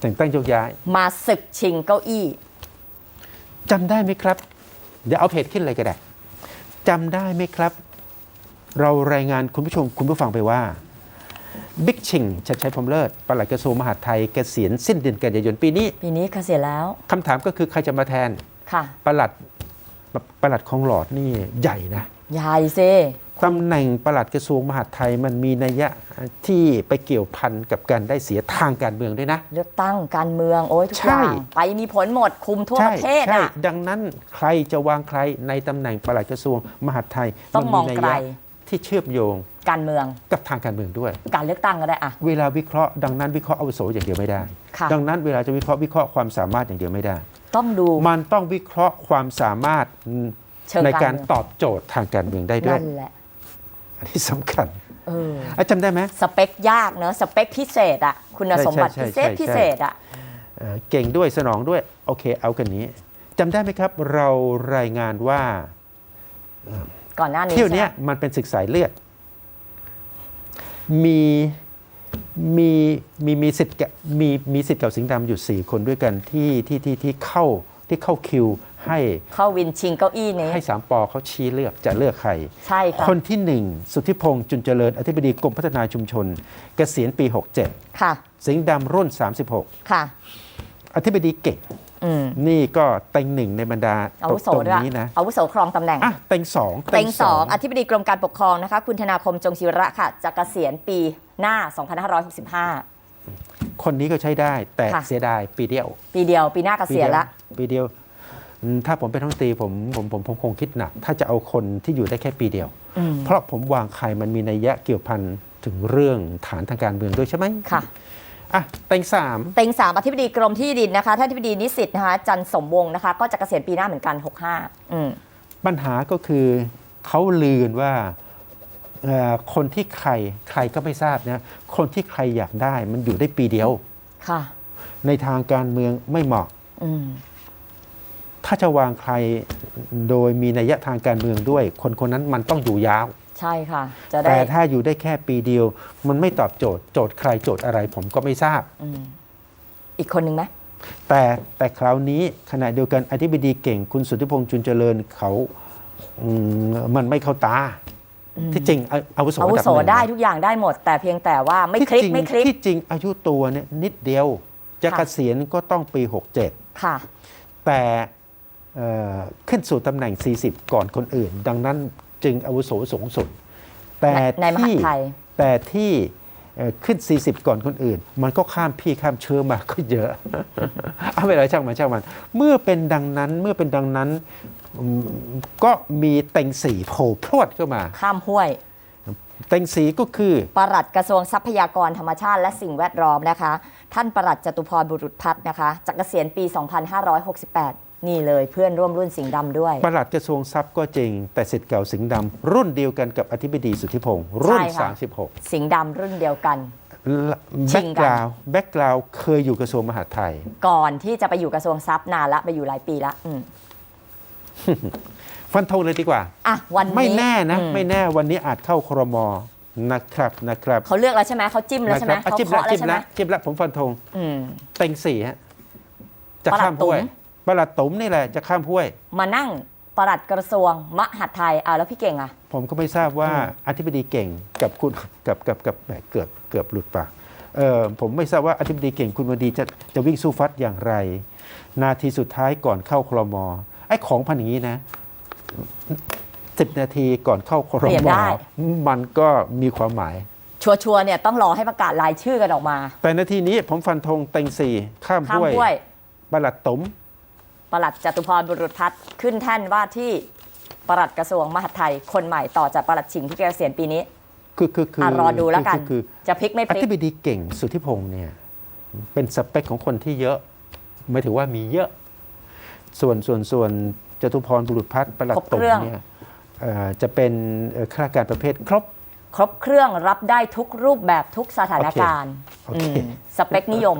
แต่งตั้งโยกย้าย มาศึกชิงเก้าอี้จำได้ไหมครับ เดี๋ยวเอาเพจขึ้นเลยก็ได้จำได้ไหมครับ เรารายงานคุณผู้ชมคุณผู้ฟังไปว่าบิ๊กชิงชัดชัยพรหมเลิศปลัดกระทรวงมหาดไทยเกษียณสิ้นเดือนกันยายนปีนี้ ปีนี้เกษียณแล้วคำถามก็คือใครจะมาแทนค่ะปลัดปลัดของหลอดนี่ใหญ่นะ ยายเซ ตำแหน่งปลัดกระทรวงมหาดไทยมันมีนัยยะที่ไปเกี่ยวพันกับการได้เสียทางการเมืองด้วยนะ เลือกตั้งการเมืองโอ้ยทุกใช่อย่างไปมีผลหมดคุมทั่วประเทศใช่อะดังนั้นใครจะวางใครในตำแหน่งปลัดกระทรวงมหาดไทยต้องมองนัยไกลยะที่เชื่อมโยงการเมืองกับทางการเมืองด้วย การเลือกตั้งก็ได้อะเวลาวิเคราะห์ดังนั้นวิเคราะห์อาวุโสอย่างเดียวไม่ได้ค่ะดังนั้นเวลาจะวิเคราะห์วิเคราะห์ความสามารถอย่างเดียวไม่ได้ ต้องดูมันต้องวิเคราะห์ความสามารถเชิงในกาการรเมืองตอบโจทย์ทางการเมืองได้ด้วยนั่นแหละ อันนี้สำคัญเอออะจำได้ไหมสเปคยากเนอะสเปคพิเศษอะคุณสมบัติใช่พิใช่เศษใช่พิเศษอะเอ่อเก่งด้วยสนองด้วย โอเคเอากันนี้จำได้ไหมครับ เรารายงานว่าก่อนหน้านี้เที่ยวเนี้ยใช่ไหมมันเป็นศึกสายเลือด มีมีมีมีสิทธิ์แกมีมีสิทธิ์เก่าสิงห์ดำอยู่ 4 คนด้วยกันที่ที่ที่ที่เข้าที่เข้าคิว ให้เข้าวินชิงเก้าอี้นี้ ให้สามปอเขาชี้เลือกจะเลือกใคร ใช่ค่ะคนที่หนึ่งสุทธิพงษ์จุนเจริญอธิบดีกรมพัฒนาชุมชน เกษียณปี 67 ค่ะ สิงห์ดำรุ่นค่ะ36อธิบดีเก่งอืมนี่ก็เต็งหนึ่งในบรรดาอาวุโสตรงด้วยนี้นะอาวุโสครองตำแหน่งอะเต็งสองเต็งสองอธิบดีกรมการปกครองนะคะ คุณธนาคมจงศิระค่ะจะเกษียณปีหน้า 2565 คนนี้ก็ใช้ได้แต่ค่ะเสียดายปีเดียว ปีเดียวปีหน้าเกษียณละ ปีเดียวอืม ถ้าผมเป็นทั้งตรีผมผมผมผมคงคิดหนัก ถ้าจะเอาคนที่อยู่ได้แค่ปีเดียวอืมเพราะผมวางใครมันมีนัยยะเกี่ยวพันถึงเรื่องฐานทางการเมืองด้วยใช่ไหมค่ะอะเต็งสามเต็งสามอธิบดีกรมที่ดินนะคะท่านอธิบดีนิสิตนะคะจันทร์สมวงศ์นะคะ ก็จะเกษียณปีหน้าเหมือนกัน 65อืมปัญหาก็คือเขาลือกันว่าเอ่อคนที่ใครใครก็ไม่ทราบนะคนที่ใครอยากได้มันอยู่ได้ปีเดียวค่ะ ในทางการเมืองไม่เหมาะอืม ถ้าจะวางใครโดยมีนัยยะทางการเมืองด้วย คนคนนั้นมันต้องอยู่ยาว ใช่ค่ะ จะได้แต่ถ้าอยู่ได้แค่ปีเดียว มันไม่ตอบโจทย์ โจทย์ใครโจทย์อะไรผมก็ไม่ทราบ อืมอีกคนหนึ่งไหมแต่แต่คราวนี้ขณะเดียวกันอธิบดีเก่งคุณสุทธิพงษ์จุนเจริญเขาอืมมันไม่เข้าตา ที่จริงอาอาวุโสอาวุระดับโสหนึ่งได้ทุกอย่างได้หมด แต่เพียงแต่ว่าไม่ที่คลิกจริงไม่คลิก ที่จริงอายุตัวเนี่ยนิดเดียว จะค่ะ เกษียณก็ต้องปี 67 ค่ะ แต่เอ่อ ขึ้นสู่ตำแหน่ง 40 ก่อนคนอื่น ดังนั้นจึงอาวุโสสูงสุด แต่ในในมหาที่ดไทยแต่ที่เอ่อขึ้น 40 ก่อนคนอื่น มันก็ข้ามพี่ข้ามเชื้อมาก็เยอะ เอาไปเลยช่างมันช่างมัน เมื่อเป็นดังนั้นเมื่อเป็นดังนั้นอืมก็มีเต็งสีโผล่พรวดเข้ามา ข้ามห้วย เต็งสีก็คือ ปลัดกระทรวงทรัพยากรธรรมชาติและสิ่งแวดล้อมนะคะ ท่านปลัดจตุพรบุรุษพัฒน์นะคะจะเกษียณปี 2568 นี่เลยเพื่อนร่วมรุ่นสิงห์ดำด้วยปลัดกระทรวงทรัพย์ก็จริง แต่สิทธิ์เก่าสิงห์ดำรุ่นเดียวกันกับอธิบดีสุทธิพงศ์รุ่น ใช่ค่ะ 36 สิงห์ดำรุ่นเดียวกัน ชิแบ็งกกันกราวแบ็กกราวเคยอยู่กระทรวงมหาดไทย ก่อนที่จะไปอยู่กระทรวงทรัพย์นานละไปอยู่หลายปีละอืมฟันธงเลยดีกว่า อะวันนี้ไม่แน่นะ อืมไม่แน่วันนี้อาจเข้าครมนะครับนะครับเขาเลือกแล้วใช่ไหมเขาจิ้มแล้วใช่ไหมนะครับอะเขาจิ้มเคาะละแล้วจิ้มใช่ไหมละจิ้มละผมฟันธงอืม เต็งสี่ฮะจะปลัดข้ามห้วยตุ๋ม ปลัดตุ๋มนี่แหละจะข้ามห้วย มานั่งปลัดกระทรวงมหาดไทยอะแล้วพี่เก่งอะผมก็ไม่ทราบว่าอืมอธิบดีเก่งกับคุณกับกับกับแหมเกือบเกือบหลุดปากเออผมไม่ทราบว่าอธิบดีเก่งคุณวดีจะจะวิ่งสู้ฟัดอย่างไร นาทีสุดท้ายก่อนเข้าครมไอ้ของพันอย่างนี้นะสิบนาทีก่อนเข้าครเปลี่ยนมได้ มันก็มีความหมาย ชัวร์ๆเนี่ยต้องรอให้ประกาศรายชื่อกันออกมาแต่นาทีนี้ผมฟันธงเต็งสี่ข้ามข้ามห้วยห้วยปลัดตุ๋ม ปลัดจตุพรบุรุษพัฒน์ขึ้นแท่นว่าที่ปลัดกระทรวงมหาดไทยคนใหม่ต่อจากปลัดชิงที่เกษียณปีนี้ คือคือคืออะรอดูแล้วกันคือคือจะพลิกไม่พอลิธิกบดีเก่งสุทธิพงศ์เนี่ยเป็นสเปคของคนที่เยอะหมายถึงว่ามีเยอะ ส่วนส่วนส่วนจตุพรบุรุษพัฒน์ประหลัดครบตุ่เคมรื่องเนี่ยเอ่อจะเป็นเอ่อข้าราชการประเภทครบครบเครื่องรับได้ทุกรูปแบบทุกสถานการณ์โอเคอืมสเปคนิยม